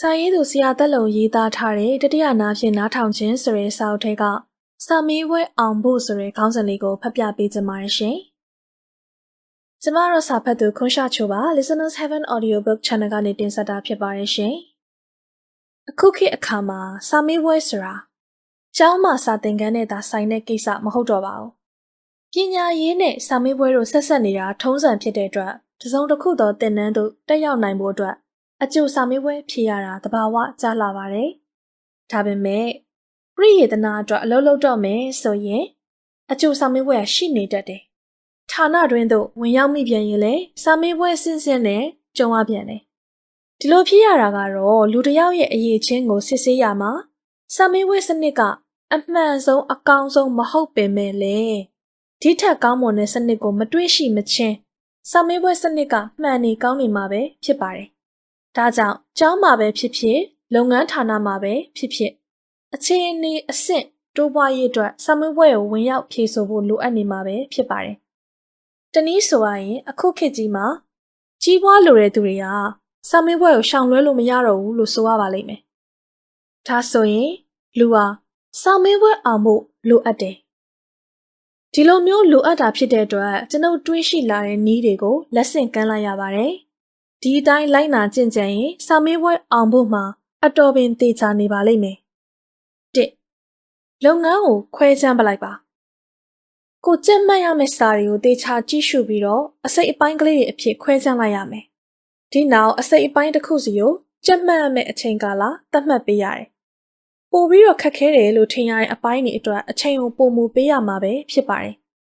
စာရေးသူဆရာသက်လုံရေးသားထားတဲ့တတိယနာဖြင့်နားထောင်ခြင်းဆိုတဲ့စာအုပ်ထဲကစာမေးပွဲအောင်ဖို့ဆိုတဲ့ခေါင်းစဉ်လေးကိုဖတ်ပြပေးချင်ပါတယ်ရှင်။ကျမတို့စာဖတ်သူခွန်ရှာချိုပါ Listeners Heaven Audiobook Channel ကနေတင်ဆက်တာဖြစ်ပါတယ်ရှင်။အခုခေတ်အခါမှာစာမေးပွဲဆိုတာကျောင်းမှာစာသင်ခန်းနဲ့သာဆိုင်တဲ့ကိစ္စမဟုတ်တော့ပါဘူး။ပညာရေးနဲ့စာမေးပွဲတို့ဆက်ဆက်နေတာထုံးစံဖြစ်တဲ့အတွက်တစုံတစ်ခုသောသင်တန်းတို့တက်ရောက်နိုင်ဖို့အတွက် အကျိုးစာမေးပွဲဖြေရတာတဘာဝကြားလာပါတယ်။ဒါပေမဲ့ပြည့်ရတနာအတွက်အလုပ်လုပ်တော့မယ်ဆိုရင်အကျိုးစာမေးပွဲကရှိနေတတ်တယ်။ဌာနတွင်းသို့ဝင်ရောက်မိပြန်ရင်လည်းစာမေးပွဲဆင်းဆင်းနဲ့ကြုံရပြန်တယ်။ဒီလိုဖြေရတာကတော့လူတစ်ယောက်ရဲ့အရေးချင်းကိုစစ်ဆေးရမှာစာမေးပွဲစနစ်ကအမှန်ဆုံးအကောင်းဆုံးမဟုတ်ပင်မဲ့လေဒီထက်ကောင်းမွန်တဲ့စနစ်ကိုမတွေးရှိမချင်းစာမေးပွဲစနစ်ကမှန်နေကောင်းနေမှာပဲဖြစ်ပါတယ်။ ဒါကြောင့်ကျောင်းမှာပဲဖြစ်ဖြစ်လုပ်ငန်းဌာနမှာပဲဖြစ်ဖြစ်အခြေအနေအဆင့်တိုးပွားရေးအတွက်စာမေးပွဲကိုဝင်ရောက်ဖြေဆိုဖို့လိုအပ်နေမှာပဲဖြစ်ပါတယ်။တနည်းဆိုရရင်အခုခေတ်ကြီးမှာကြီးပွားလိုတဲ့သူတွေကစာမေးပွဲကိုရှောင်လွှဲလို့မရတော့ဘူးလို့ဆိုရပါလိမ့်မယ်။ဒါဆိုရင်လူဟာစာမေးပွဲအောင်ဖို့လိုအပ်တယ်။ဒီလိုမျိုးလိုအပ်တာဖြစ်တဲ့အတွက်ကျွန်ုပ်တွေးရှိလာတဲ့နည်းတွေကိုလက်ဆင့်ကမ်းလိုက်ရပါတယ်။ ဒီအတိုင်းလိုက်နာကျင့်ကြံရင်စာမေးပွဲအောင်ဖို့မှာအတော်ပင်သေချာနေပါလိမ့်မယ်။တစ်လုပ်ငန်းကိုခွဲခြမ်းပလိုက်ပါ။ကိုကြက်မှတ်ရမယ့်စာတွေကိုသေချာကြည့်ရှုပြီးတော့အစိတ်အပိုင်းကလေးတွေအဖြစ်ခွဲခြမ်းလိုက်ရမယ်။ဒီနောက်အစိတ်အပိုင်းတစ်ခုစီကိုကြက်မှတ်ရမယ့်အချိန်ကာလသတ်မှတ်ပေးရတယ်။ပို့ပြီးတော့ခက်ခဲတယ်လို့ထင်ရတဲ့အပိုင်းတွေအတွက်အချိန်ကိုပုံမူပေးရမှာပဲဖြစ်ပါတယ်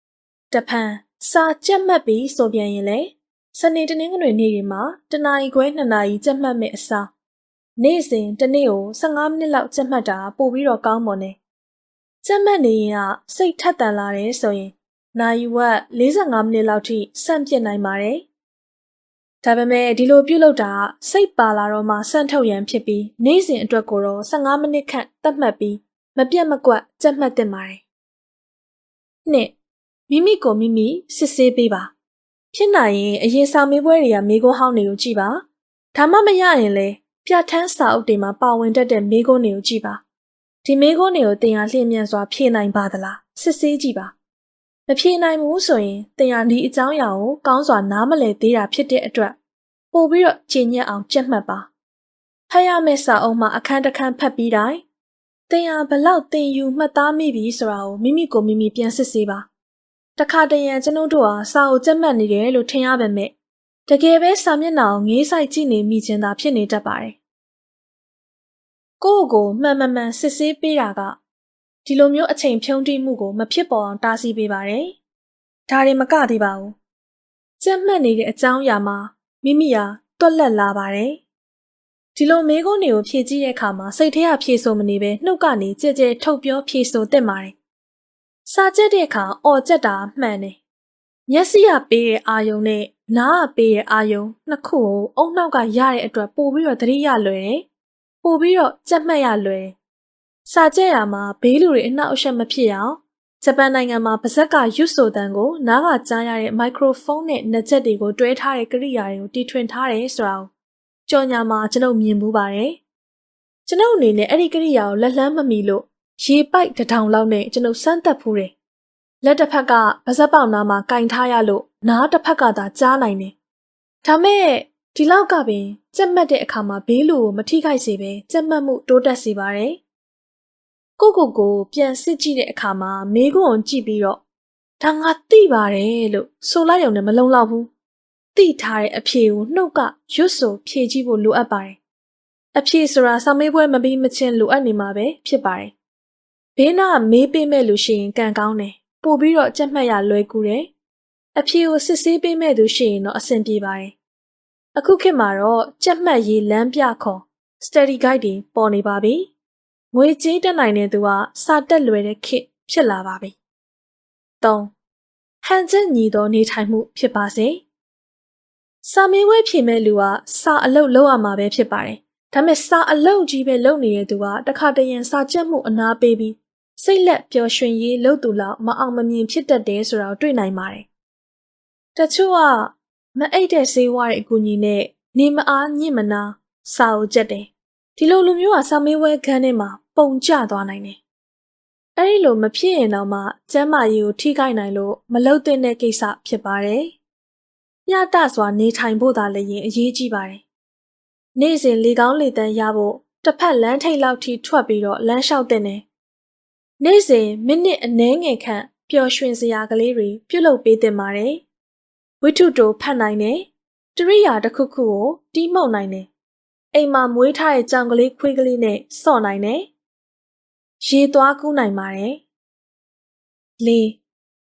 ။တဖန်စာကြက်မှတ်ပြီးဆိုပြန်ရင်လေ စနေတနင်္ဂနွေနေ့တွေမှာတနာရီခွဲ2နာရီကြက်မှတ်မယ့်အစားနေ့စဉ်တစ်နေ့ကို15မိနစ်လောက်ကြက်မှတ်တာပို့ပြီးတော့ကောင်းမွန်တယ်။ကြက်မှတ်နေရင်ကစိတ်ထက်သန်လာတယ်ဆိုရင်နိုင်ဝက်45မိနစ်လောက်ထိစန့်ပြစ်နိုင်ပါတယ်။ဒါပေမဲ့ဒီလိုပြုလုပ်တာစိတ်ပါလာတော့မှစန့်ထုတ်ရန်ဖြစ်ပြီးနေ့စဉ်အတွက်ကိုတော့15မိနစ်ခန့်သတ်မှတ်ပြီးမပြတ်မကွက်ကြက်မှတ်တင်ပါတယ်။နှစ်မိမိကိုမိမိစစ်ဆေးပေးပါ ဖြစ်နိုင်ရင်အရင်စာမေးပွဲတွေကမိခိုးဟောင်းတွေကိုကြည့်ပါဒါမှမရရင်လည်းပြဋ္ဌာန်းစာအုပ်တွေမှာပါဝင်တတ်တဲ့မိခိုးတွေကိုကြည့်ပါဒီမိခိုးတွေကိုတင်ရလျင်မြန်စွာဖြေနိုင်ပါသလားစစ်ဆေးကြည့်ပါမဖြေနိုင်ဘူးဆိုရင်တင်ရဒီအကြောင်းအရာကိုကောင်းစွာနားမလည်သေးတာဖြစ်တဲ့အတွက်ပို့ပြီးတော့ကြည်ညက်အောင်ကြက်မှတ်ပါဖတ်ရမယ့်စာအုပ်မှာအခန်းတစ်ခန်းဖတ်ပြီးတိုင်းတင်ရဘလောက်တင်ယူမှတ်သားမိပြီဆိုတာကိုမိမိကိုမိမိပြန်စစ်ဆေးပါ တခါတရံကျွန်ုပ်တို့ဟာစာအုပ်ကြက်မှတ်နေတယ်လို့ထင်ရပါမယ်တကယ်ပဲစာမျက်နှာကိုငေးဆိုင်ကြည့်နေမိခြင်းသာဖြစ်နေတတ်ပါတယ်ကိုယ့်ကိုမှန်မှန်မှန်စစ်ဆေးပေးတာကဒီလိုမျိုးအချိန်ဖြုံးတိမှုကိုမဖြစ်ပေါ်အောင်တားဆီးပေးပါတယ်။ဒါတွေမကသေးပါဘူး။ကြက်မှတ်နေတဲ့အကြောင်းအရာမှာမိမိဟာတွက်လက်လာပါတယ်။ဒီလိုမေးခွန်းတွေကိုဖြေကြည့်တဲ့အခါမှာစိတ်ထဲကဖြေဆိုမနေပဲနှုတ်ကနေကြဲကြဲထုတ်ပြောဖြေဆိုသင့်ပါတယ်။ စာကြက်တဲ့အခါအော်ကြက်တာမှန်တယ်။မျက်စိကပေးတဲ့အာယုံနဲ့နားကပေးတဲ့အာယုံနှစ်ခုကိုအုံနောက်ကရတဲ့အတွက်ပို့ပြီးတော့သတိရလွယ်တယ်။ပို့ပြီးတော့ကြက်မှတ်ရလွယ်။စာကြက်ရမှာဘေးလူတွေအနှောက်အယှက်မဖြစ်အောင်ဂျပန်နိုင်ငံမှာပါဇက်ကရွတ်ဆိုတန်ကိုနားကကြားရတဲ့မိုက်ခရိုဖုန်းနဲ့နှက်ချက်တွေကိုတွဲထားတဲ့ကိရိယာတွေကိုတီထွင်ထားတယ်ဆိုတာကိုကြော်ညာမှာကျွန်ုပ်မြင်မှုပါတယ်။ကျွန်ုပ်အနေနဲ့အဲ့ဒီကိရိယာကိုလက်လန်းမမီလို့ ရေပိုက်တထောင်လောက်နဲ့ကျွန်ုပ်စမ်းသပ်ဖူးတယ်။လက်တစ်ဖက်ကပါဇက်ပေါက်နားမှာကင်ထားရလို့နားတစ်ဖက်ကသာကြားနိုင်တယ်။ဒါမဲ့ဒီလောက်ကပင်ကြက်မှတ်တဲ့အခါမှာဘေးလူကိုမထိခိုက်စေပဲကြက်မှတ်မှုတိုးတက်စေပါတယ်။ကိုကိုကိုပြန်စစ်ကြည့်တဲ့အခါမှာမေးခွန်းကြည့်ပြီးတော့ဒါငါသိပါတယ်လို့ဆိုလိုက်ရုံနဲ့မလုံလောက်ဘူး။သိထားတဲ့အဖြေကိုနှုတ်ကရွတ်ဆိုဖြေကြည့်ဖို့လိုအပ်ပါတယ်။အဖြေဆိုတာစောင်းမေးပွဲမပြီးမချင်းလိုအပ်နေမှာပဲဖြစ်ပါတယ်။ ဘေးနားမေးပေးမဲ့လူရှိရင်ကံကောင်းတယ်။ပို့ပြီးတော့ကြက်မှတ်ရလွယ်ကူတယ်။အဖြေကိုစစ်ဆေးပေးမဲ့သူရှိရင်တော့အဆင်ပြေပါတယ်။အခုခေတ်မှာတော့ကြက်မှတ်ရေးလမ်းပြခေါ် study guide တွေပေါ်နေပါပြီ။ငွေကြေးတက်နိုင်တဲ့သူကစာတက်လွယ်တဲ့ခေတ်ဖြစ်လာပါပြီ။၃ဟန်ချက်ညီသောနေထိုင်မှုဖြစ်ပါစေ။စာမေးပွဲဖြေမဲ့လူကစာအလုပ်လုပ်ရမှာပဲဖြစ်ပါတယ်။ဒါပေမဲ့စာအလုပ်ကြီးပဲလုပ်နေတဲ့သူကတခါတရံစာကြက်မှုအနာပေးပြီး စိတ်လက်ပျော်ရွှင်ရေးလုပ်သူလောက်မအောင်မမြင်ဖြစ်တတ်တယ်ဆိုတာကိုတွေ့နိုင်ပါတယ်။တချို့ကမအိတ်တဲ့ဈေးဝါးရဲ့အကူအညီနဲ့နေမအားညစ်မနာစာအုပ်ချက်တယ်ဒီလိုလူမျိုးကစာမေးပွဲခန်းထဲမှာပုံကျသွားနိုင်တယ်။အဲဒီလိုမဖြစ်ရင်တော့မှကျမ်းမာရေးကိုထိခိုက်နိုင်လို့မလုံတဲ့ကိစ္စဖြစ်ပါတယ်။ညတစွာနေထိုင်ဖို့သာလည်းရင်အရေးကြီးပါတယ်။နေ့စဉ်လေကောင်းလေတန်းရဖို့တစ်ဖက်လမ်းထိပ်လောက်ထိထွက်ပြီးတော့လမ်းလျှောက်တဲ့နေ။ နေ့စဉ်မိနစ်အနည်းငယ်ခန့်ပျော်ရွှင်စရာကလေးတွေပြုလုပ်ပေးတင်ပါတယ်။ဝိထုတိုဖတ်နိုင်တယ်။တရိယာတစ်ခုခုကိုတီးမှုတ်နိုင်တယ်။အိမ်မှာမွေးထားတဲ့ကြောင်ကလေးခွေးကလေးနဲ့စော့နိုင်တယ်။ရေသွားကူးနိုင်ပါတယ်။လေး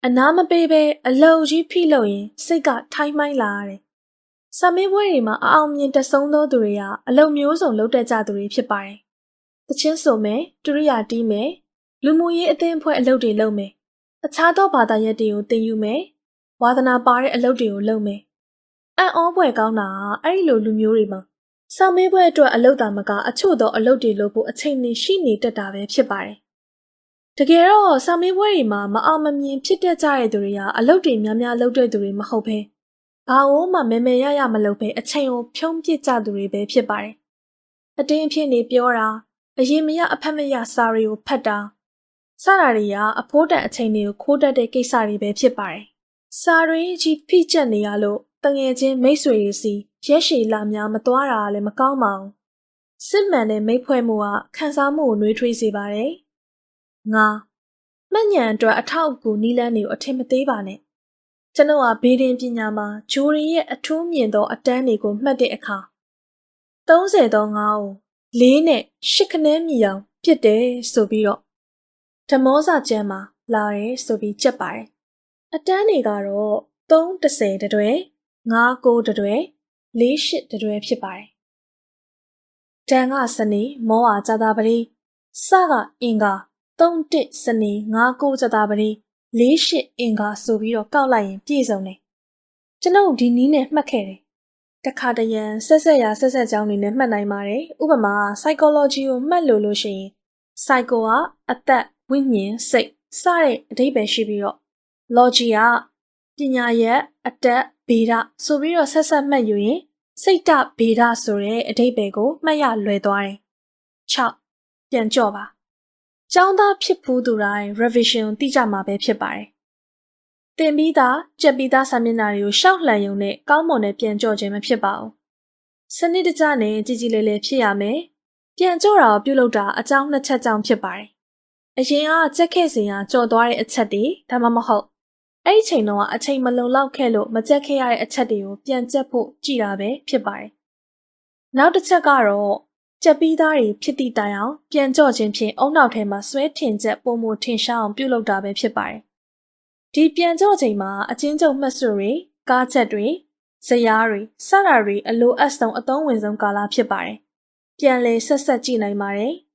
အနာမပေးဘဲအလုံကြီးဖိလို့ရင်စိတ်ကထိုင်းမိုင်းလာရတယ်။စာမေးပွဲတွေမှာအအောင်မြင်တဆုံးသောသူတွေကအလုံမျိုးစုံလုပ်တတ်ကြသူတွေဖြစ်ပါတယ်။တချင်းဆိုမယ်၊ဒုရိယာတီးမယ်၊ လူမှုရေးအသင်းအဖွဲ့အလုပ်တွေလုပ်မယ်။အခြားသောဘာသာရပ်တွေကိုသင်ယူမယ်။ဝါသနာပါတဲ့အလုပ်တွေကိုလုပ်မယ်။အံ့ဩဖွယ်ကောင်းတာကအဲ့ဒီလိုလူမျိုးတွေမှာစာမေးပွဲအတွက်အလုပ်တာမကအချို့သောအလုပ်တွေလုပ်ဖို့အချိန်နဲ့ရှိနေတတ်တာပဲဖြစ်ပါတယ်။တကယ်တော့စာမေးပွဲတွေမှာမအောင်မမြင်ဖြစ်တတ်ကြတဲ့သူတွေကအလုပ်တွေများများလုပ်တဲ့သူတွေမဟုတ်ဘဲဘာလို့မှမဲမဲရရမလုပ်ဘဲအချိန်ကိုဖြုံးပစ်ကြသူတွေပဲဖြစ်ပါတယ်။အတင်းအဖြစ်နေပြောတာအရင်မရအဖက်မရစာတွေကိုဖတ်တာ စတာတွေကအဖိုးတန်အချိန်တွေကိုခိုးတတ်တဲ့ကိစ္စတွေပဲဖြစ်ပါတယ်။စာတွေကြီးဖိကျက်နေရလို့တငယ်ချင်းမိတ်ဆွေတွေစီရက်ရှည်လာများမသွားတာလည်းမကောင်းပါဘူး။စစ်မှန်တဲ့မိတ်ဖွဲ့မှုကခံစားမှုကိုနှွေးထွေးစေပါတယ်။ငါမှတ်ဉဏ်အတွက်အထောက်အကူနီးလန်းတွေကိုအထင်မသေးပါနဲ့။ကျွန်တော်ကဘေးဒင်ပညာမှာဂျိုရီရဲ့အထူးမြင်သောအတန်းတွေကိုမှတ်တဲ့အခါ30သောငါ့ကို၄နဲ့၈ခနဲမြည်အောင်ပြစ်တယ်ဆိုပြီးတော့ ဓမောစာကျမ်းမှာလာရဲဆိုပြီးကြက်ပါတယ်။အတန်းတွေကတော့330တတွဲ59တတွဲ48တတွဲဖြစ်ပါတယ်။တန်ကစနေမောဟာဇာတာပတိစကအင်္ဂါ31စနေ59ဇာတာပတိ48အင်္ဂါဆိုပြီးတော့ကောက်လိုက်ရင်ပြည့်စုံတယ်။ကျွန်ုပ်ဒီနီးနဲ့မှတ်ခဲ့တယ်။တခါတရံဆက်ဆက်ရဆက်ဆက်ကြောင်းနေနဲ့မှတ်နိုင်ပါတယ်။ဥပမာ psychology ကိုမှတ်လို့လို့ရှိရင် psycho ကအသက် ဝိညာဉ်စိတ်စတဲ့အဓိပ္ပာယ်ရှိပြီးတော့ logy ကပညာရက်အတက်ဗေဒဆိုပြီးတော့ဆက်ဆက်မှတ်ယူရင်စိတ်တဗေဒဆိုတဲ့အဓိပ္ပာယ်ကိုမှတ်ရလွယ်သွားတယ်။6ပြန်ကြော့ပါ။ကျောင်းသားဖြစ်ဖူးသူတိုင်း revision တိကျမှာပဲဖြစ်ပါတယ်။တင်ပြီးသားကြက်ပြီးသားစာမျက်နှာတွေကိုရှောက်လှန်ယုံနဲ့ကောင်းမွန်တဲ့ပြန်ကြော့ခြင်းမဖြစ်ပါဘူး။စနစ်တကျနဲ့ကြည်ကြည်လေးလေးဖြစ်ရမယ်။ပြန်ကြော့တာကိုပြုလုပ်တာအကြောင်းနှစ်ချက်ကြောင့်ဖြစ်ပါတယ်။ အရင်ကကြက်ခဲ့စဉ်ကကြော်သွားတဲ့အချက်တွေဒါမှမဟုတ်အဲ့ဒီချိန်တော့အချိန်မလုံလောက်ခဲ့လို့မကြက်ခဲ့ရတဲ့အချက်တွေကိုပြန်ကြက်ဖို့ကြည်တာပဲဖြစ်ပါတယ်။နောက်တစ်ချက်ကတော့ကြက်ပြီးသားတွေဖြစ်သည့်တိုင်အောင်ပြန်ကြော့ခြင်းဖြင့်အုံနောက်ထဲမှာဆွဲထင်ချက်ပုံမထင်ရှားအောင်ပြုလုပ်တာပဲဖြစ်ပါတယ်။ဒီပြန်ကြော့ချိန်မှာအချင်းချုပ်မှတ်စုတွေကားချက်တွေဇယားတွေစတာတွေအလိုအပ်ဆုံးအသုံးဝင်ဆုံးကာလဖြစ်ပါတယ်။ပြန်လဲဆက်ဆက်ကြည့်နိုင်ပါတယ်။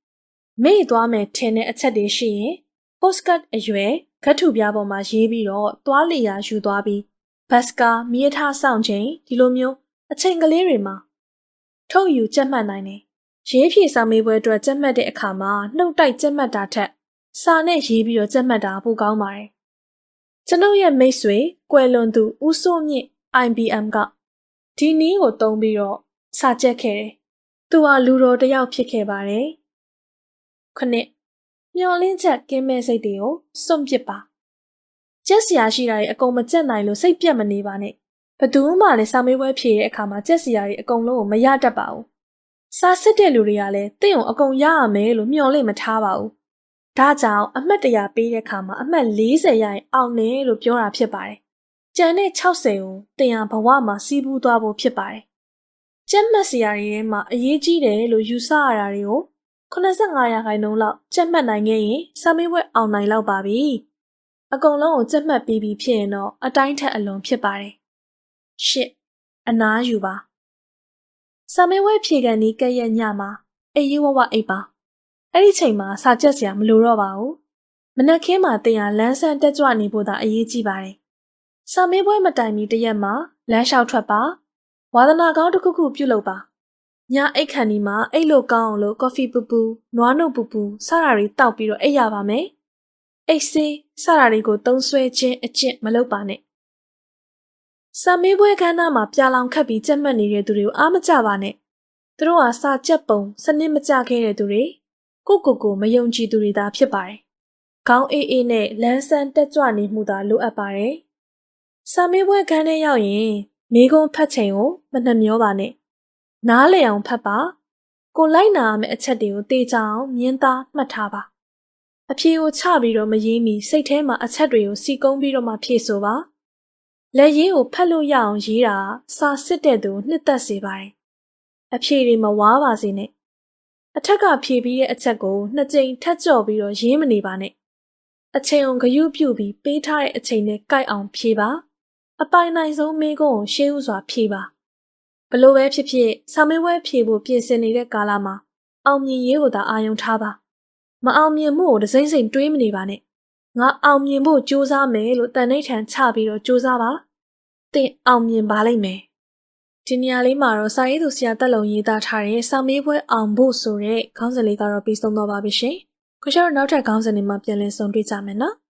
မေ့သွားမယ်ထင်တဲ့အချက်တွေရှိရင် postcard အရွယ်ခတ်ထူပြားပေါ်မှာရေးပြီးတော့သွားလျာယူသွားပြီးဘတ်စကာမြေထားဆောင်ချိန်ဒီလိုမျိုးအချိန်ကလေးတွေမှာထုတ်ယူကြက်မှတ်နိုင်တယ်။ရေးဖြည့်စာမေးပွဲအတွက်ကြက်မှတ်တဲ့အခါမှာနှုတ်တိုက်ကြက်မှတ်တာထက်စာနဲ့ရေးပြီးတော့ကြက်မှတ်တာပိုကောင်းပါတယ်။ကျွန်ုပ်ရဲ့မိတ်ဆွေကွယ်လွန်သူဦးစိုးမြင့် IBM ကဒီနည်းကိုသုံးပြီးတော့စာကြက်ခဲ့တယ်။သူဟာလူတော်တစ်ယောက်ဖြစ်ခဲ့ပါတယ်။ ခုနှစ်မျောလင်းချက်ကင်းမဲ့စိတ်တွေကိုစွန့်ပစ်ပါကြက်စရာရှိတာတွေအကုန်မကြက်နိုင်လို့စိတ်ပြတ်မနေပါနဲ့ဘသူမှလည်းစာမေးပွဲဖြေတဲ့အခါမှာကြက်စရာတွေအကုန်လုံးကိုမရတတ်ပါဘူးစာစစ်တဲ့လူတွေကလည်းတင့်ုံအကုန်ရရမယ်လို့မျှော်လင့်မထားပါဘူးဒါကြောင့်အမှတ်တရပေးတဲ့အခါမှာအမှတ်40ရရင်အောင်တယ်လို့ပြောတာဖြစ်ပါတယ်ကျန်တဲ့60ကိုတင်ရဘဝမှာစီးပူးသွားဖို့ဖြစ်ပါတယ်ကျက်မှတ်စရာတွေထဲမှာအရေးကြီးတယ်လို့ယူဆရတာတွေကို 85ရာခိုင်နှုန်းလောက်ကြက်မှတ်နိုင်ခဲ့ရင်စာမေးပွဲအောင်နိုင်လောက်ပါပြီ။အကုန်လုံးကိုကြက်မှတ်ပြီးပြီဖြစ်ရင်တော့အတိုင်းထက်အလွန်ဖြစ်ပါတယ်။ရှစ်အနားယူပါ။စာမေးပွဲဖြေကန်ဒီကရက်ညမှာအေးရေးဝဝအိပ်ပါ။အဲ့ဒီချိန်မှာစာကြက်စရာမလိုတော့ပါဘူး။မနက်ခင်းမှာတင်ရလန်းဆန်းတက်ကြွနေဖို့သာအရေးကြီးပါတယ်။စာမေးပွဲမတိုင်မီတရက်မှာလမ်းလျှောက်ထွက်ပါ။ဝါသနာကောင်းတစ်ခုခုပြုလုပ်ပါ။ ညအိတ်ခန်ဒီမှာအိတ်လို့ကောင်းအောင်လို့ကော်ဖီပူပူနွားနုတ်ပူပူစတာတွေတောက်ပြီးတော့အိတ်ရပါမယ်အိတ်စေးစတာတွေကိုသုံးဆွဲခြင်းအကျင့်မလုပ်ပါနဲ့စာမေးပွဲခန်းသားမှာပြာလောင်ခတ်ပြီးကြက်မှတ်နေတဲ့သူတွေကိုအားမကြပါနဲ့သူတို့ဟာစာကြက်ပုံစနစ်မကျခဲ့တဲ့သူတွေကိုကိုကိုမယုံကြည်သူတွေသာဖြစ်ပါတယ်။ခေါင်းအေးအေးနဲ့လန်းဆန်းတက်ကြွနေမှုသာလိုအပ်ပါတယ်။စာမေးပွဲခန်းထဲရောက်ရင်မိကုံးဖတ်ချိန်ကိုမနှမျောပါနဲ့။ နားလေအောင်ဖတ်ပါ။ကိုလိုက်နာရမယ့်အချက်တွေကိုတေချာအောင်မြင်းသားမှတ်ထားပါ။အဖြေကိုချပြီးတော့မရေးမီစိတ်ထဲမှာအချက်တွေကိုစီကုံးပြီးတော့မှဖြည့်ဆိုပါ။လက်ရင်းကိုဖတ်လို့ရအောင်ရေးတာစာစစ်တဲ့သူနှစ်သက်စေပါတယ်။အဖြေတွေမဝါပါစေနဲ့။အထက်ကဖြေပြီးတဲ့အချက်ကိုနှစ်ကြိမ်ထပ်ကြော့ပြီးတော့ရေးမနေပါနဲ့။အချိန်အောင်ဂယုပြုပြီးပေးထားတဲ့အချိန်နဲ့ကြိုက်အောင်ဖြေပါ။အပိုင်နိုင်ဆုံးမိကုံးကိုရှေးဥစွာဖြေပါ။ ဘလို့ပဲဖြစ်ဖြစ်စာမေးပွဲဖြေဖို့ပြင်ဆင်နေတဲ့ကာလမှာအောင်မြင်ရေးကိုသာအာရုံထားပါ။မအောင်မြင်မှုကိုဒစိမ့်စိမ့်တွေးမနေပါနဲ့။ငါအောင်မြင်ဖို့ကြိုးစားမယ်လို့တန်နှိဋ္ဌာန်ချပြီးတော့ကြိုးစားပါ။သင်အောင်မြင်ပါလိမ့်မယ်။ဒီနေရာလေးမှာတော့စာရေးသူဆရာတက်လုံရေးသားထားတဲ့စာမေးပွဲအောင်ဖို့ဆိုတဲ့ခေါင်းစဉ်လေးကတော့ပြီးဆုံးတော့ပါပြီရှင်။ခုကျတော့နောက်ထပ်ခေါင်းစဉ်တွေမှာပြန်လည်ဆုံတွေ့ကြမယ်နော်။